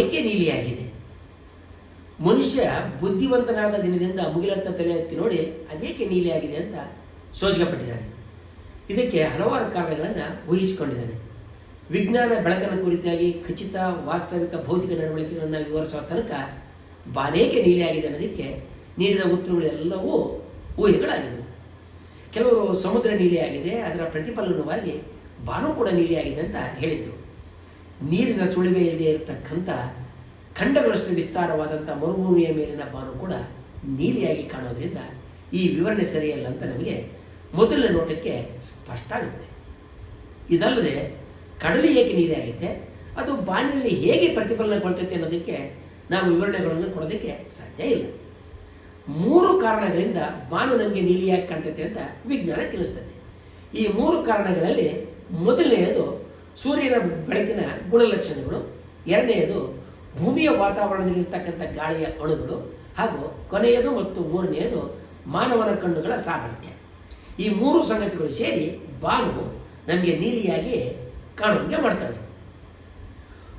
ಏಕೆ ನೀಲಿಯಾಗಿದೆ? ಮನುಷ್ಯ ಬುದ್ಧಿವಂತನಾದ ದಿನದಿಂದ ಮುಗಿಲತ್ತ ತಲೆ ಹತ್ತಿ ನೋಡಿ ಅದೇಕೆ ನೀಲಿಯಾಗಿದೆ ಅಂತ ಸೋಜಿಗಪಟ್ಟಿದ್ದಾನೆ ಇದಕ್ಕೆ ಹಲವಾರು ಕಾರಣಗಳನ್ನು ಊಹಿಸಿಕೊಂಡಿದ್ದಾನೆ. ವಿಜ್ಞಾನ ಬೆಳಕನ ಕುರಿತಾಗಿ ಖಚಿತ ವಾಸ್ತವಿಕ ಭೌತಿಕ ನಡವಳಿಕೆಗಳನ್ನು ವಿವರಿಸುವ ತನಕ ಬಾನೇಕೆ ನೀಲಿಯಾಗಿದೆ ಅನ್ನೋದಕ್ಕೆ ನೀಡಿದ ಉತ್ತರಗಳೆಲ್ಲವೂ ಊಹೆಗಳಾಗಿದ್ದವು. ಕೆಲವರು ಸಮುದ್ರ ನೀಲಿಯಾಗಿದೆ, ಅದರ ಪ್ರತಿಫಲನವಾಗಿ ಬಾನು ಕೂಡ ನೀಲಿಯಾಗಿದೆ ಅಂತ ಹೇಳಿದರು. ನೀರಿನ ಸುಳಿವೆ ಇಲ್ಲದೆ ಇರತಕ್ಕಂಥ ಖಂಡಗಳಷ್ಟು ವಿಸ್ತಾರವಾದಂಥ ಮರುಭೂಮಿಯ ಮೇಲಿನ ಬಾನು ಕೂಡ ನೀಲಿಯಾಗಿ ಕಾಣೋದ್ರಿಂದ ಈ ವಿವರಣೆ ಸರಿಯಲ್ಲ ಅಂತ ನಮಗೆ ಮೊದಲನೇ ನೋಟಕ್ಕೆ ಸ್ಪಷ್ಟ ಆಗುತ್ತೆ. ಇದಲ್ಲದೆ ಕಡಲು ಏಕೆ ನೀಲಿಯಾಗಿದೆ? ಅದು ಬಾನಿನಲ್ಲಿ ಹೇಗೆ ಪ್ರತಿಫಲನಗೊಳ್ತೈತೆ ಅನ್ನೋದಕ್ಕೆ ನಾವು ವಿವರಣೆಗಳನ್ನು ಕೊಡೋದಕ್ಕೆ ಸಾಧ್ಯ ಇಲ್ಲ. ಮೂರು ಕಾರಣಗಳಿಂದ ಬಾನು ನಮಗೆ ನೀಲಿಯಾಗಿ ಕಾಣ್ತೈತೆ ಅಂತ ವಿಜ್ಞಾನ ತಿಳಿಸ್ತದೆ. ಈ ಮೂರು ಕಾರಣಗಳಲ್ಲಿ ಮೊದಲನೆಯದು ಸೂರ್ಯನ ಬೆಳಕಿನ ಗುಣಲಕ್ಷಣಗಳು, ಎರಡನೆಯದು ಭೂಮಿಯ ವಾತಾವರಣದಲ್ಲಿರ್ತಕ್ಕಂಥ ಗಾಳಿಯ ಅಣುಗಳು, ಹಾಗೂ ಕೊನೆಯದು ಮತ್ತು ಮೂರನೆಯದು ಮಾನವನ ಕಣ್ಣುಗಳ ಸಾಮರ್ಥ್ಯ. ಈ ಮೂರು ಸಂಗತಿಗಳು ಸೇರಿ ಬಾನು ನಮಗೆ ನೀಲಿಯಾಗಿ ಕಾಣುವಂಗೆ ಮಾಡ್ತವೆ.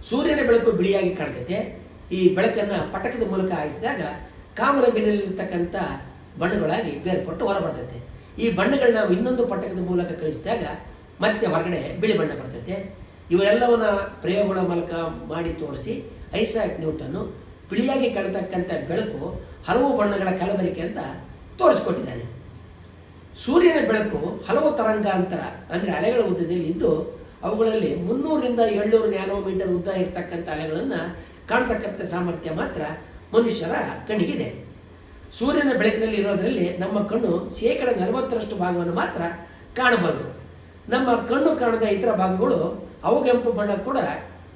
ಸೂರ್ಯನ ಬೆಳಕು ಬಿಳಿಯಾಗಿ ಕಾಣ್ತೈತೆ. ಈ ಬೆಳಕನ್ನು ಪಟಕದ ಮೂಲಕ ಹಾಯಿಸಿದಾಗ ಕಾಮನಬಿನಲ್ಲಿರ್ತಕ್ಕಂಥ ಬಣ್ಣಗಳಾಗಿ ಬೇರ್ಪಟ್ಟು ಹೊರಬರ್ತೈತೆ. ಈ ಬಣ್ಣಗಳನ್ನ ನಾವು ಇನ್ನೊಂದು ಪಟಕದ ಮೂಲಕ ಕಳಿಸಿದಾಗ ಮತ್ತೆ ಹೊರಗಡೆ ಬಿಳಿ ಬಣ್ಣ ಬರ್ತೈತೆ. ಇವೆಲ್ಲವನ್ನ ಪ್ರಯೋಗಗಳ ಮೂಲಕ ಮಾಡಿ ತೋರಿಸಿ ಐಸಾಕ್ ನ್ಯೂಟನ್ನು ಬಿಳಿಯಾಗಿ ಕಾಣ್ತಕ್ಕಂಥ ಬೆಳಕು ಹಲವು ಬಣ್ಣಗಳ ಕಲಬರಿಕೆ ಅಂತ ತೋರಿಸ್ಕೊಟ್ಟಿದ್ದಾನೆ. ಸೂರ್ಯನ ಬೆಳಕು ಹಲವು ತರಂಗಾಂತರ, ಅಂದರೆ ಅಲೆಗಳ ಉದ್ದದಲ್ಲಿ ಇದ್ದು ಅವುಗಳಲ್ಲಿ ಮುನ್ನೂರರಿಂದ ಏಳ್ನೂರು ನ್ಯಾನೋಮೀಟರ್ ಉದ್ದ ಇರತಕ್ಕಂಥ ಅಲೆಗಳನ್ನು ಕಾಣ್ತಕ್ಕಂಥ ಸಾಮರ್ಥ್ಯ ಮಾತ್ರ ಮನುಷ್ಯರ ಕಣ್ಣಿಗಿದೆ. ಸೂರ್ಯನ ಬೆಳಕಿನಲ್ಲಿ ಇರೋದರಲ್ಲಿ ನಮ್ಮ ಕಣ್ಣು ಶೇಕಡ ನಲವತ್ತರಷ್ಟು ಭಾಗವನ್ನು ಮಾತ್ರ ಕಾಣಬಹುದು. ನಮ್ಮ ಕಣ್ಣು ಕಾಣದ ಇತರ ಭಾಗಗಳು ಅವಗೆಂಪು ಬಣ್ಣ ಕೂಡ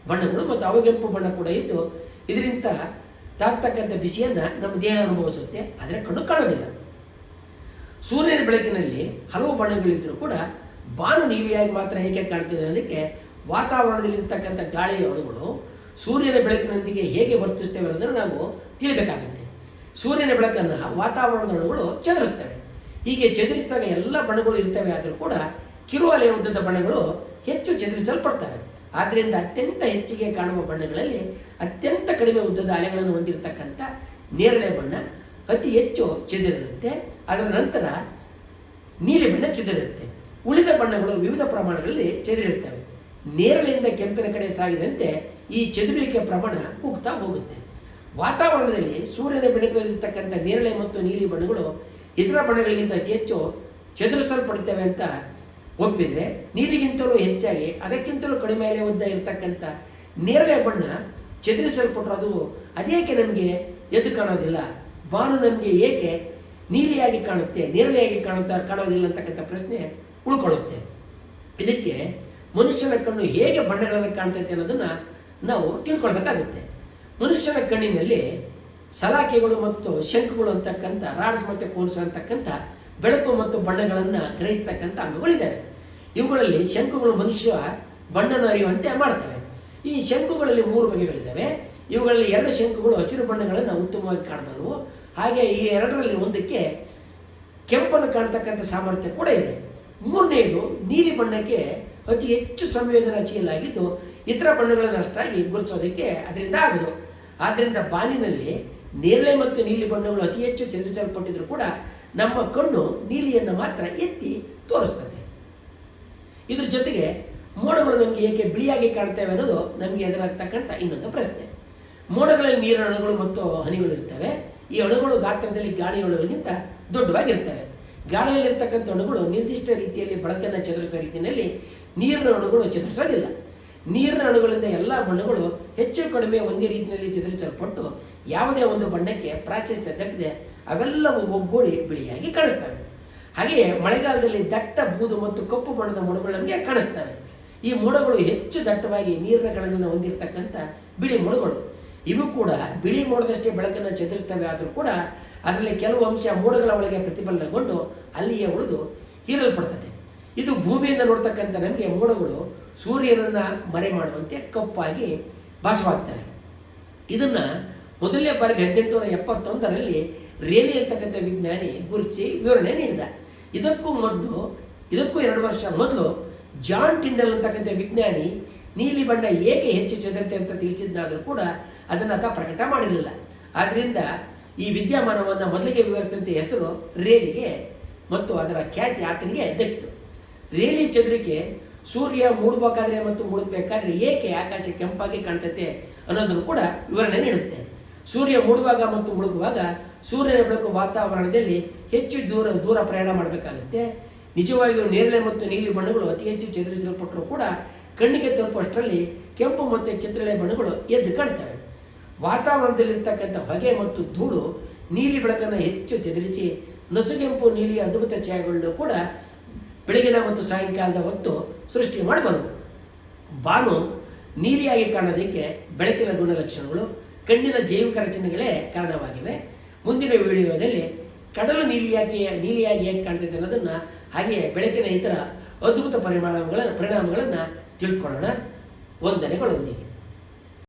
ಬಣ್ಣಗಳು ಮತ್ತು ಅವಗೆಂಪು ಬಣ್ಣ ಕೂಡ ಇದ್ದು ಇದರಿಂದ ತಾಕ್ತಕ್ಕಂಥ ಬಿಸಿಯನ್ನ ನಮ್ಮ ದೇಹ ಅನುಭವಿಸುತ್ತೆ, ಆದರೆ ಕಣ್ಣು ಕಾಣೋದಿಲ್ಲ. ಸೂರ್ಯನ ಬೆಳಕಿನಲ್ಲಿ ಹಲವು ಬಣ್ಣಗಳಿದ್ದರೂ ಕೂಡ ಬಾನು ನೀಲಿಯಾಗಿ ಮಾತ್ರ ಹೇಗೆ ಕಾಣ್ತದೆ ಅನ್ನೋದಕ್ಕೆ ವಾತಾವರಣದಲ್ಲಿರ್ತಕ್ಕಂಥ ಗಾಳಿಯ ಅಣುಗಳು ಸೂರ್ಯನ ಬೆಳಕಿನೊಂದಿಗೆ ಹೇಗೆ ವರ್ತಿಸ್ತೇವೆ ಅನ್ನೋದನ್ನು ನಾವು ತಿಳಿಬೇಕಾಗುತ್ತೆ. ಸೂರ್ಯನ ಬೆಳಕನ್ನು ವಾತಾವರಣದ ಅಣುಗಳು ಚದುರಿಸ್ತವೆ ಹೀಗೆ ಚದುರಿಸಿದಾಗ ಎಲ್ಲ ಬಣ್ಣಗಳು ಇರ್ತವೆ ಆದರೂ ಕೂಡ ಕಿರು ಅಲೆಯ ಉದ್ದದ ಬಣ್ಣಗಳು ಹೆಚ್ಚು ಚದುರಿಸಲ್ಪಡ್ತವೆ. ಆದ್ದರಿಂದ ಅತ್ಯಂತ ಹೆಚ್ಚಿಗೆ ಕಾಣುವ ಬಣ್ಣಗಳಲ್ಲಿ ಅತ್ಯಂತ ಕಡಿಮೆ ಉದ್ದದ ಅಲೆಗಳನ್ನು ಹೊಂದಿರತಕ್ಕಂಥ ನೇರಳೆ ಬಣ್ಣ ಅತಿ ಹೆಚ್ಚು ಚದುರಿರುತ್ತೆ. ಅದರ ನಂತರ ನೀಲಿ ಬಣ್ಣ ಚದುರಿರುತ್ತೆ. ಉಳಿದ ಬಣ್ಣಗಳು ವಿವಿಧ ಪ್ರಮಾಣಗಳಲ್ಲಿ ಚದುರಿರ್ತವೆ. ನೇರಳೆಯಿಂದ ಕೆಂಪಿನ ಕಡೆ ಸಾಗಿದಂತೆ ಈ ಚದುರುವಿಕೆ ಪ್ರಮಾಣ ಕುಗ್ತಾ ಹೋಗುತ್ತೆ. ವಾತಾವರಣದಲ್ಲಿ ಸೂರ್ಯನ ಬೆಳಕಲ್ಲಿರ್ತಕ್ಕಂಥ ನೇರಳೆ ಮತ್ತು ನೀಲಿ ಬಣ್ಣಗಳು ಇತರ ಬಣ್ಣಗಳಿಗಿಂತ ಅತಿ ಹೆಚ್ಚು ಚದುರಿಸಲ್ಪಡುತ್ತವೆ ಅಂತ ಒಪ್ಪಿದ್ರೆ ನೀರಿಗಿಂತಲೂ ಹೆಚ್ಚಾಗಿ ಅದಕ್ಕಿಂತಲೂ ಕಡಿಮೆ ಎಲೆ ಉದ್ದ ಇರತಕ್ಕಂಥ ನೇರಳೆ ಬಣ್ಣ ಚದುರಿಸಲ್ಪಟ್ಟರು ಅದು ಅದೇಕೆ ನಮಗೆ ಎದ್ದು ಕಾಣೋದಿಲ್ಲ? ಬಾನು ನಮಗೆ ಏಕೆ ನೀಲಿಯಾಗಿ ಕಾಣುತ್ತೆ, ನೇರಳೆಯಾಗಿ ಕಾಣುತ್ತ, ಕಾಣೋದಿಲ್ಲ ಅಂತಕ್ಕಂಥ ಪ್ರಶ್ನೆ ಉಳ್ಕೊಳ್ಳುತ್ತೆ. ಇದಕ್ಕೆ ಮನುಷ್ಯನ ಕಣ್ಣು ಹೇಗೆ ಬಣ್ಣಗಳನ್ನು ಕಾಣ್ತೈತೆ ಅನ್ನೋದನ್ನ ನಾವು ತಿಳ್ಕೊಳ್ಬೇಕಾಗುತ್ತೆ. ಮನುಷ್ಯನ ಕಣ್ಣಿನಲ್ಲಿ ಸಲಾಕೆಗಳು ಮತ್ತು ಶಂಕುಗಳು ಅಂತಕ್ಕಂಥ, ರಾಡ್ಸ್ ಮತ್ತು ಕೋನ್ಸ್ ಅಂತಕ್ಕಂಥ ಬೆಳಕು ಮತ್ತು ಬಣ್ಣಗಳನ್ನು ಗ್ರಹಿಸ್ತಕ್ಕಂಥ ಅಂಗಗಳಿದ್ದಾವೆ. ಇವುಗಳಲ್ಲಿ ಶಂಕುಗಳು ಮನುಷ್ಯ ಬಣ್ಣನ ಅರಿಯುವಂತೆ ಮಾಡ್ತವೆ. ಈ ಶಂಕುಗಳಲ್ಲಿ ಮೂರು ಬಗೆಗಳಿದ್ದಾವೆ. ಇವುಗಳಲ್ಲಿ ಎರಡು ಶಂಕುಗಳು ಹಸಿರು ಬಣ್ಣಗಳನ್ನು ಉತ್ತಮವಾಗಿ ಕಾಣಬಲ್ಲವು ಹಾಗೆ ಈ ಎರಡರಲ್ಲಿ ಒಂದಕ್ಕೆ ಕೆಂಪನ್ನು ಕಾಣ್ತಕ್ಕಂಥ ಸಾಮರ್ಥ್ಯ ಕೂಡ ಇದೆ. ಮೂರನೆಯದು ನೀಲಿ ಬಣ್ಣಕ್ಕೆ ಅತಿ ಹೆಚ್ಚು ಸಂವೇದನಾಶೀಲಾಗಿದ್ದು ಇತರ ಬಣ್ಣಗಳನ್ನು ಅಷ್ಟಾಗಿ ಗುರುತಿಸೋದಕ್ಕೆ ಅದರಿಂದ ಆಗದು. ಆದ್ದರಿಂದ ಬಾನಿನಲ್ಲಿ ನೇರಳೆ ಮತ್ತು ನೀಲಿ ಬಣ್ಣಗಳು ಅತಿ ಹೆಚ್ಚು ಚದುರಿಸಲ್ಪಟ್ಟಿದ್ರು ಕೂಡ ನಮ್ಮ ಕಣ್ಣು ನೀಲಿಯನ್ನು ಮಾತ್ರ ಎತ್ತಿ ತೋರಿಸ್ತದೆ. ಇದ್ರ ಜೊತೆಗೆ ಮೋಡಗಳು ನಮಗೆ ಏಕೆ ಬಿಳಿಯಾಗಿ ಕಾಣ್ತೇವೆ ಅನ್ನೋದು ನಮಗೆ ಎದುರಾಗ್ತಕ್ಕಂಥ ಇನ್ನೊಂದು ಪ್ರಶ್ನೆ. ಮೋಡಗಳಲ್ಲಿ ನೀರಿನ ಅಣುಗಳು ಮತ್ತು ಹನಿಗಳು ಇರ್ತವೆ. ಈ ಅಣುಗಳು ಗಾತ್ರದಲ್ಲಿ ಗಾಳಿ ಅಣುಗಳಿಗಿಂತ ದೊಡ್ಡವಾಗಿರ್ತವೆ. ಗಾಳಿಯಲ್ಲಿರ್ತಕ್ಕಂಥ ಅಣುಗಳು ನಿರ್ದಿಷ್ಟ ರೀತಿಯಲ್ಲಿ ಬೆಳಕನ್ನು ಚದುರಿಸುವ ರೀತಿಯಲ್ಲಿ ನೀರಿನ ಅಣುಗಳು ಚದುರಿಸೋದಿಲ್ಲ. ನೀರಿನ ಅಣುಗಳಿಂದ ಎಲ್ಲ ಬಣ್ಣಗಳು ಹೆಚ್ಚು ಕಡಿಮೆ ಒಂದೇ ರೀತಿಯಲ್ಲಿ ಚದುರಿಸಲ್ಪಟ್ಟು ಯಾವುದೇ ಒಂದು ಬಣ್ಣಕ್ಕೆ ಪ್ರಾಶಸ್ತ್ಯ ದಕ್ಕದೆ ಅವೆಲ್ಲವೂ ಒಗ್ಗೂಡಿ ಬಿಳಿಯಾಗಿ ಕಾಣಿಸ್ತವೆ. ಹಾಗೆಯೇ ಮಳೆಗಾಲದಲ್ಲಿ ದಟ್ಟ ಬೂದು ಮತ್ತು ಕಪ್ಪು ಬಣ್ಣದ ಮೋಡಗಳು ನಮಗೆ ಕಾಣಿಸ್ತವೆ. ಈ ಮೋಡಗಳು ಹೆಚ್ಚು ದಟ್ಟವಾಗಿ ನೀರಿನ ಕಣಗಳನ್ನು ಹೊಂದಿರತಕ್ಕಂಥ ಬಿಳಿ ಮೋಡಗಳು. ಇವು ಕೂಡ ಬಿಳಿ ಮೋಡದಷ್ಟೇ ಬೆಳಕನ್ನು ಚದುರಿಸ್ತವೆ. ಆದರೂ ಕೂಡ ಅದರಲ್ಲಿ ಕೆಲವು ಅಂಶ ಮೋಡಗಳ ಒಳಗೆ ಪ್ರತಿಫಲನಗೊಂಡು ಅಲ್ಲಿಯೇ ಉಳಿದು ಹೀರಲ್ಪಡ್ತದೆ ಇದು ಭೂಮಿಯಿಂದ ನೋಡ್ತಕ್ಕಂಥ ನಮಗೆ ಮೋಡಗಳು ಸೂರ್ಯನನ್ನು ಮರೆ ಮಾಡುವಂತೆ ಕಪ್ಪಾಗಿ ಭಾಸವಾಗ್ತವೆ ಇದನ್ನು ಮೊದಲನೇ ಬಾರಿಗೆ ಹದಿನೆಂಟುನೂರ ಎಪ್ಪತ್ತೊಂದರಲ್ಲಿ ರೇಲಿ ಅಂತಕ್ಕಂಥ ವಿಜ್ಞಾನಿ ಗುರುಚಿ ವಿವರಣೆ ನೀಡಿದ. ಇದಕ್ಕೂ ಮೊದಲು, ಇದಕ್ಕೂ ಎರಡು ವರ್ಷ ಮೊದಲು ಜಾನ್ ಟಿಂಡಲ್ ಅಂತಕ್ಕಂಥ ವಿಜ್ಞಾನಿ ನೀಲಿ ಬಣ್ಣ ಏಕೆ ಹೆಚ್ಚು ಚದುರತೆ ಅಂತ ತಿಳಿಸಿದ್ದಾದರೂ ಕೂಡ ಅದನ್ನು ಆತ ಪ್ರಕಟ ಮಾಡಿರಲಿಲ್ಲ. ಆದ್ದರಿಂದ ಈ ವಿದ್ಯಮಾನವನ್ನು ಮೊದಲಿಗೆ ವಿವರಿಸಿದಂತೆ ಹೆಸರು ರೇಲಿಗೆ ಮತ್ತು ಅದರ ಖ್ಯಾತಿ ಆತನಿಗೆ ದಕ್ಕಿತು. ರೇಲಿ ಚಂದ್ರಿಕೆ, ಸೂರ್ಯ ಮೂಡಬೇಕಾದ್ರೆ ಮತ್ತು ಮೂಡಬೇಕಾದ್ರೆ ಏಕೆ ಆಕಾಶ ಕೆಂಪಾಗಿ ಕಾಣ್ತೈತೆ ಅನ್ನೋದನ್ನು ಕೂಡ ವಿವರಣೆ ನೀಡುತ್ತೆ. ಸೂರ್ಯ ಮೂಡುವಾಗ ಮತ್ತು ಮುಳುಗುವಾಗ ಸೂರ್ಯನ ಬೆಳಕು ವಾತಾವರಣದಲ್ಲಿ ಹೆಚ್ಚು ದೂರ ದೂರ ಪ್ರಯಾಣ ಮಾಡಬೇಕಾಗುತ್ತೆ. ನಿಜವಾಗಿಯೂ ನೇರಳೆ ಮತ್ತು ನೀಲಿ ಬಣ್ಣಗಳು ಅತಿ ಹೆಚ್ಚು ಚದುರಿಸಲ್ಪಟ್ಟರೂ ಕೂಡ ಕಣ್ಣಿಗೆ ತಲುಪುವಷ್ಟರಲ್ಲಿ ಕೆಂಪು ಮತ್ತು ಕಿತ್ತಳೆ ಬಣ್ಣಗಳು ಎದ್ದು ಕಾಣ್ತವೆ. ವಾತಾವರಣದಲ್ಲಿರ್ತಕ್ಕಂಥ ಹೊಗೆ ಮತ್ತು ಧೂಳು ನೀಲಿ ಬೆಳಕನ್ನು ಹೆಚ್ಚು ಚದುರಿಸಿ, ನಸುಗೆಂಪು, ನೀಲಿ ಅದ್ಭುತ ಛಾಯೆಗಳನ್ನು ಕೂಡ ಬೆಳಗಿನ ಮತ್ತು ಸಾಯಂಕಾಲದ ಹೊತ್ತು ಸೃಷ್ಟಿ ಮಾಡಬಲ್ಲವು ಬಾನು ನೀಲಿಯಾಗಿ ಕಾಣೋದಕ್ಕೆ ಬೆಳಕಿನ ಗುಣಲಕ್ಷಣಗಳು, ಕಣ್ಣಿನ ಜೈವಿಕ ರಚನೆಗಳೇ ಕಾರಣವಾಗಿವೆ. ಮುಂದಿನ ವಿಡಿಯೋದಲ್ಲಿ ಕಡಲು ನೀಲಿಯಾಗಿ ನೀಲಿಯಾಗಿ ಹೇಗೆ ಕಾಣ್ತೈತೆ ಅನ್ನೋದನ್ನು ಹಾಗೆಯೇ ಬೆಳಕಿನ ಇತರ ಅದ್ಭುತ ಪರಿಮಾಣಗಳ ಪರಿಣಾಮಗಳನ್ನು ತಿಳ್ಕೊಳ್ಳೋಣ. ವಂದನೆಗಳೊಂದಿಗೆ.